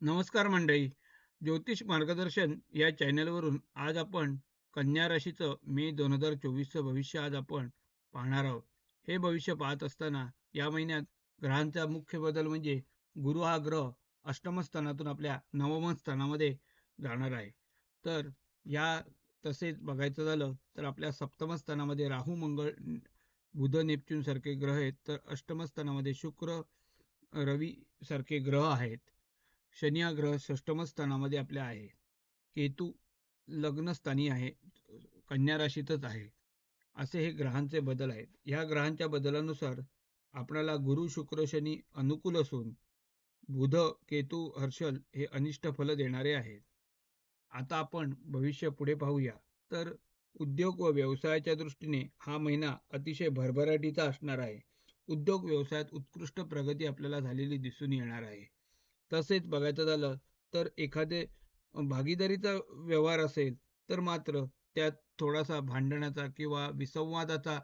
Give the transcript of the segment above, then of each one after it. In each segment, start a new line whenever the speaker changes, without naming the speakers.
नमस्कार मंडळी. ज्योतिष मार्गदर्शन या चॅनलवरून आज आपण कन्या राशीचं मे दोन हजार चोवीसचं भविष्य आज आपण पाहणार आहोत. हे भविष्य पाहत असताना या महिन्यात ग्रहांचा मुख्य बदल म्हणजे गुरु हा ग्रह अष्टम स्थानातून आपल्या नवम स्थानामध्ये जाणार आहे. तर या तसेच बघायचं झालं तर आपल्या सप्तम स्थानामध्ये राहू मंगळ बुध नेपच्यून सारखे ग्रह आहेत. तर अष्टम स्थानामध्ये शुक्र रवी सारखे ग्रह आहेत. शनी हा ग्रह षष्टम स्थानामध्ये आपल्या आहे. केतू लग्नस्थानी आहे. कन्या राशीतच आहे. असे हे ग्रहांचे बदल आहेत. या ग्रहांच्या बदलानुसार आपणाला गुरु शुक्र शनी अनुकूल असून बुध केतू हर्षल हे अनिष्ट फल देणारे आहेत. आता आपण भविष्य पुढे पाहूया. तर उद्योग व व्यवसायाच्या दृष्टीने हा महिना अतिशय भरभराटीचा असणार आहे. उद्योग व्यवसायात उत्कृष्ट प्रगती आपल्याला झालेली दिसून येणार आहे. तसेच बघायचं झालं तर एखादे भागीदारीचा व्यवहार असेल तर मात्र त्यात थोडासा भांडणाचा किंवा विसंवादाचा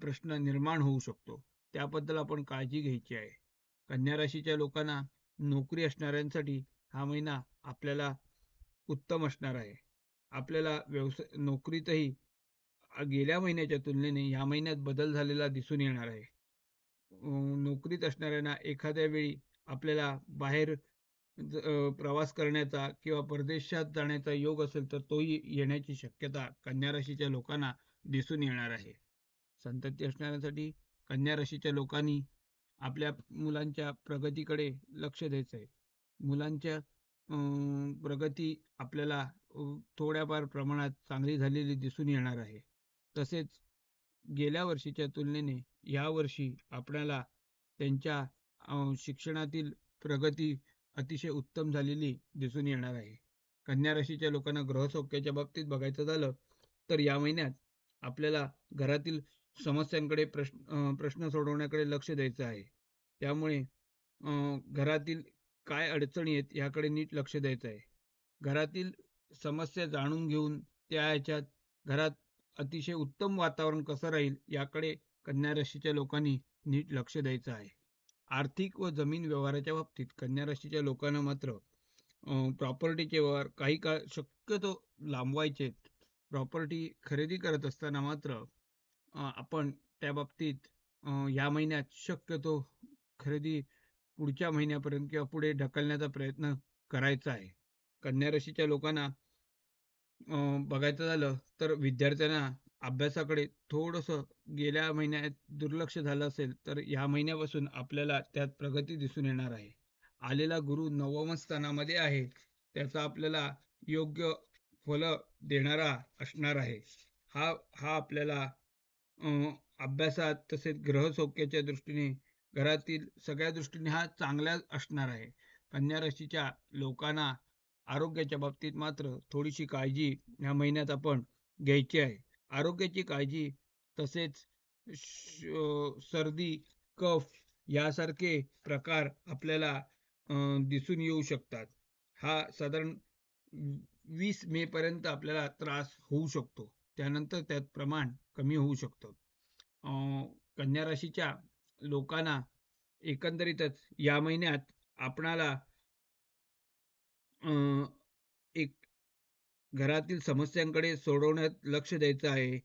प्रश्न निर्माण होऊ शकतो. त्याबद्दल आपण काळजी घ्यायची आहे. कन्या राशीच्या लोकांना नोकरी असणाऱ्यांसाठी हा महिना आपल्याला उत्तम असणार आहे. आपल्याला व्यवसाय नोकरीतही गेल्या महिन्याच्या तुलनेने ह्या महिन्यात बदल झालेला दिसून येणार आहे. नोकरीत असणाऱ्यांना एखाद्या वेळी आपल्याला बाहेर प्रवास करण्याचा किंवा परदेशात जाण्याचा योग असेल तर तोही येण्याची शक्यता कन्या राशीच्या लोकांना दिसून येणार आहे. संतती असणाऱ्यांसाठी कन्या राशीच्या लोकांनी आपल्या मुलांच्या प्रगतीकडे लक्ष द्यायचं आहे मुलांच्या प्रगती आपल्याला थोड्याफार प्रमाणात चांगली झालेली दिसून येणार आहे. तसेच गेल्या वर्षीच्या तुलनेने या वर्षी आपल्याला त्यांच्या शिक्षणातील प्रगती अतिशय उत्तम झालेली दिसून येणार आहे. कन्या राशीच्या लोकांना ग्रहसौख्याच्या बाबतीत बघायचं झालं तर या महिन्यात आपल्याला घरातील समस्यांकडे प्रश्न प्रश्न सोडवण्याकडे लक्ष द्यायचं आहे. त्यामुळे घरातील काय अडचणी आहेत याकडे नीट लक्ष द्यायचं आहे. घरातील समस्या जाणून घेऊन त्या ह्याच्यात घरात अतिशय उत्तम वातावरण कसं राहील याकडे कन्या राशीच्या लोकांनी नीट लक्ष द्यायचं आहे. आर्थिक व जमीन व्यवहाराच्या बाबतीत कन्या राशीच्या लोकांना मात्र प्रॉपर्टीचे व्यवहार काही काळ शक्यतो लांबवायचे. प्रॉपर्टी खरेदी करत असताना मात्र आपण त्या बाबतीत या महिन्यात शक्यतो खरेदी पुढच्या महिन्यापर्यंत किंवा पुढे ढकलण्याचा प्रयत्न करायचा आहे. कन्या राशीच्या लोकांना बघायचं झालं तर विद्यार्थ्यांना अभ्यासाकडे थोडंसं गेल्या महिन्यात दुर्लक्ष झालं असेल तर ह्या महिन्यापासून आपल्याला त्यात प्रगती दिसून येणार आहे. आलेला गुरु नवम स्थानामध्ये आहे. त्याचा आपल्याला योग्य फल देणारा असणार आहे. हा हा आपल्याला अभ्यासात तसेच ग्रहसौख्याच्या दृष्टीने घरातील सगळ्या दृष्टीने हा चांगला असणार आहे. कन्या राशीच्या लोकांना आरोग्याच्या बाबतीत मात्र थोडीशी काळजी ह्या महिन्यात आपण घ्यायची आहे. आरोग्याची काळजी तसेच सर्दी कफ यासारखे प्रकार आपल्याला दिसून येऊ शकतात. हा साधारण वीस मे पर्यंत आपल्याला त्रास होऊ शकतो. त्यानंतर त्यात प्रमाण कमी होऊ शकतं. कन्या राशीच्या लोकांना एकंदरीतच या महिन्यात आपणाला एक घरातील समस्यांकडे सोडवण्यात लक्ष द्यायचं आहे.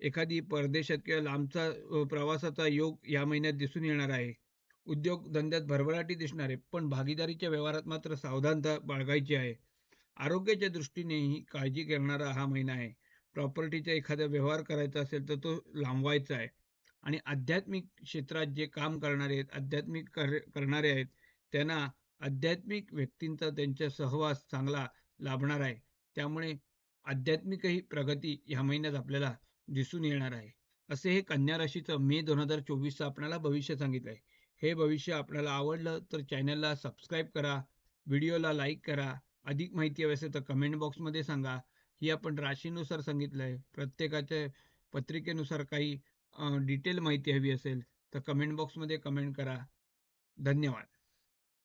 एखादी परदेशात किंवा लांबचा प्रवासाचा योग या महिन्यात दिसून येणार आहे. उद्योग धंद्यात भरभराटी दिसणार आहे पण भागीदारीच्या व्यवहारात मात्र सावधानता बाळगायची आहे. आरोग्याच्या दृष्टीनेही काळजी करणारा हा महिना आहे. प्रॉपर्टीचा एखादा व्यवहार करायचा असेल तर तो लांबवायचा आहे. आणि आध्यात्मिक क्षेत्रात जे काम करणारे आहेत आध्यात्मिक कर करणारे आहेत त्यांना आध्यात्मिक व्यक्तींचा त्यांच्या सहवास चांगला लाभणार आहे. त्यामुळे आध्यात्मिकही प्रगती ह्या महिन्यात आपल्याला दिसून येणार आहे. असे हे कन्या राशीचं मे दोन हजार चोवीसचं आपल्याला भविष्य सांगितलं आहे. हे भविष्य आपल्याला आवडलं तर चॅनलला सबस्क्राईब करा व्हिडिओला लाईक करा अधिक माहिती हवी असेल तर कमेंट बॉक्समध्ये सांगा. ही आपण राशीनुसार सांगितलं आहे. प्रत्येकाच्या पत्रिकेनुसार काही डिटेल माहिती हवी असेल तर कमेंट बॉक्समध्ये कमेंट करा. धन्यवाद.